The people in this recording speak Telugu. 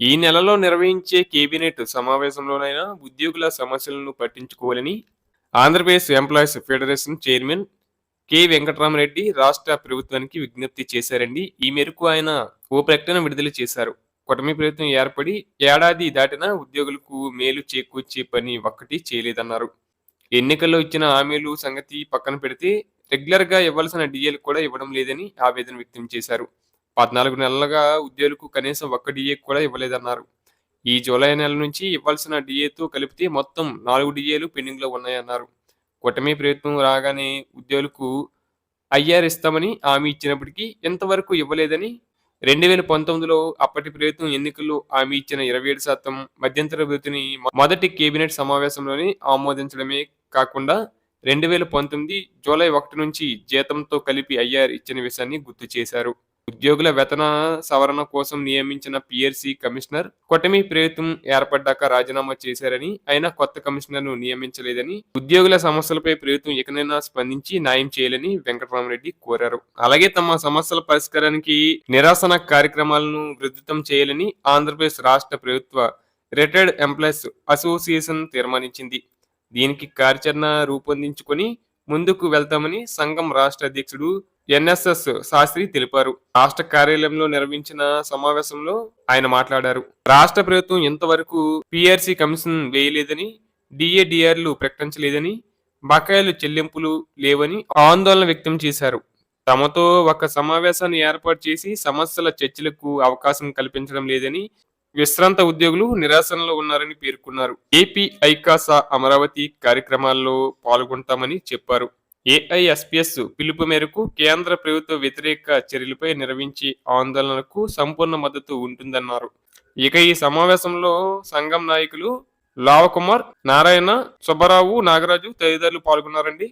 ఈ నెలలో నిర్వహించే కేబినెట్ సమావేశంలోనైనా ఉద్యోగుల సమస్యలను పట్టించుకోవాలని Andhra Pradesh employees federation chairman K Venkatarama Reddy రాష్ట్ర ప్రభుత్వానికి విజ్ఞప్తి చేశారండి. ఈ మేరకు ఆయన ఓ ప్రకటన విడుదల చేశారు. కూటమి ప్రభుత్వం ఏర్పడి ఏడాది దాటినా ఉద్యోగులకు మేలు చేకూర్చే పని ఒక్కటి చేయలేదన్నారు. ఎన్నికల్లో ఇచ్చిన హామీలు సంగతి పక్కన పెడితే రెగ్యులర్గా ఇవ్వాల్సిన డిఏలు కూడా ఇవ్వడం లేదని ఆవేదన వ్యక్తం చేశారు. పద్నాలుగు నెలలుగా ఉద్యోగులకు కనీసం ఒక్క డిఏ కూడా ఇవ్వలేదన్నారు. ఈ జూలై నెల నుంచి ఇవ్వాల్సిన డిఏతో కలిపితే మొత్తం నాలుగు డిఏలు పెండింగ్లో ఉన్నాయన్నారు. కూటమి ప్రభుత్వం రాగానే ఉద్యోగులకు ఐఆర్ ఇస్తామని హామీ ఇచ్చినప్పటికీ ఇంతవరకు ఇవ్వలేదని రెండు వేల పంతొమ్మిదిలో అప్పటి ప్రభుత్వం ఎన్నికల్లో హామీ ఇచ్చిన ఇరవై ఏడు శాతం మధ్యంతర వృత్తిని మొదటి కేబినెట్ సమావేశంలోనే ఆమోదించడమే కాకుండా రెండు వేల పంతొమ్మిది జూలై ఒకటి నుంచి జీతంతో కలిపి ఐఆర్ ఇచ్చిన విషయాన్ని గుర్తు చేశారు. ఉద్యోగుల వేతన సవరణ కోసం నియమించిన పిఆర్సి కమిషనర్ కొటమి ప్రభుత్వం ఏర్పడ్డాక రాజీనామా చేశారని అయినా కొత్త కమిషనర్ను నియమించలేదని ఉద్యోగుల సమస్యలపై ప్రభుత్వం ఇకనైనా స్పందించి న్యాయం చేయాలని వెంకటరామరెడ్డి కోరారు. అలాగే తమ సమస్యల పరిష్కారానికి నిరాసన కార్యక్రమాలను విస్తృతం చేయాలని ఆంధ్రప్రదేశ్ రాష్ట్ర ప్రభుత్వ రిటైర్డ్ ఎంప్లాయీస్ అసోసియేషన్ తీర్మానించింది. దీనికి కార్యాచరణ రూపొందించుకొని ముందుకు వెళ్తామని సంఘం రాష్ట్ర అధ్యక్షుడు ఎన్ఎస్ఎస్ శాస్త్రి తెలిపారు. రాష్ట్ర కార్యాలయంలో నిర్వహించిన సమావేశంలో ఆయన మాట్లాడారు. రాష్ట్ర ప్రభుత్వం ఇంతవరకు పిఆర్సి కమిషన్ వేయలేదని డిఏడిఆర్లు ప్రకటించలేదని బకాయిలు చెల్లింపులు లేవని ఆందోళన వ్యక్తం చేశారు. తమతో ఒక సమావేశాన్ని ఏర్పాటు చేసి సమస్యల చర్చలకు అవకాశం కల్పించడం లేదని విశ్రాంత ఉద్యోగులు నిరాశనలో ఉన్నారని పేర్కొన్నారు. ఏపీ ఐకాసా అమరావతి కార్యక్రమాల్లో పాల్గొంటామని చెప్పారు. ఏఐఎస్పిఎస్ పిలుపు మేరకు కేంద్ర ప్రభుత్వ వ్యతిరేక చర్యలపై నిర్వహించి ఆందోళనకు సంపూర్ణ మద్దతు ఉంటుందన్నారు. ఇక ఈ సమావేశంలో సంఘం నాయకులు లావకుమార్ నారాయణ సుబ్బారావు నాగరాజు తదితరులు పాల్గొన్నారండి.